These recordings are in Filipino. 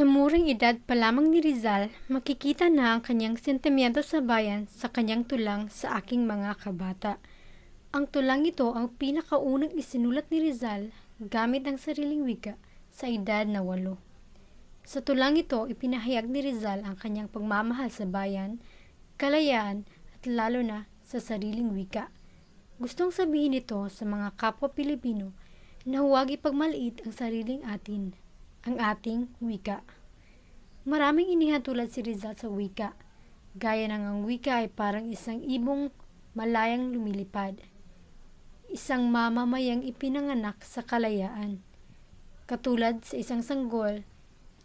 Sa muring edad pa lamang ni Rizal, makikita na ang kanyang sentimiento sa bayan sa kanyang tulang sa aking mga kabata. Ang tulang ito ang pinakaunang isinulat ni Rizal gamit ang sariling wika sa edad na walo. Sa tulang ito, ipinahayag ni Rizal ang kanyang pagmamahal sa bayan, kalayaan at lalo na sa sariling wika. Gustong sabihin ito sa mga kapwa Pilipino na huwag ipagmaliit ang sariling atin, ang ating wika. Maraming inihatulad si Rizal sa wika, gaya ng ang wika ay parang isang ibong malayang lumilipad, isang mamamayang ipinanganak sa kalayaan, katulad sa isang sanggol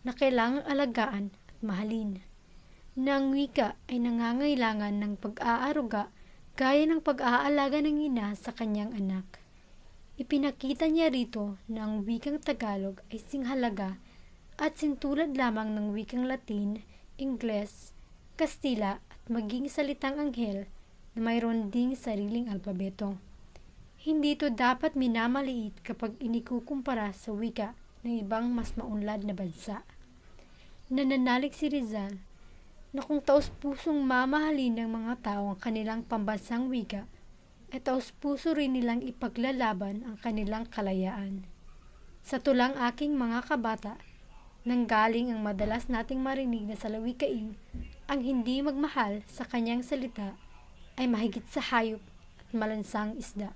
na kailangang alagaan at mahalin. Na ang wika ay nangangailangan ng pag-aaruga gaya ng pag-aalaga ng ina sa kanyang anak. Ipinakita niya rito na ang wikang Tagalog ay singhalaga at sintulad lamang ng wikang Latin, Ingles, Kastila at maging salitang anghel na mayroon ding sariling alpabeto. Hindi ito dapat minamaliit kapag inikukumpara sa wika ng ibang mas maunlad na bansa. Nananalig si Rizal na kung taos-pusong mamahalin ng mga tao ang kanilang pambansang wika, ay taos-puso rin nilang ipaglalaban ang kanilang kalayaan. Sa tulang aking mga kabata, nanggaling ang madalas nating marinig na salawikain, ang hindi magmahal sa kanyang salita ay mahigit sa hayop at malansang isda.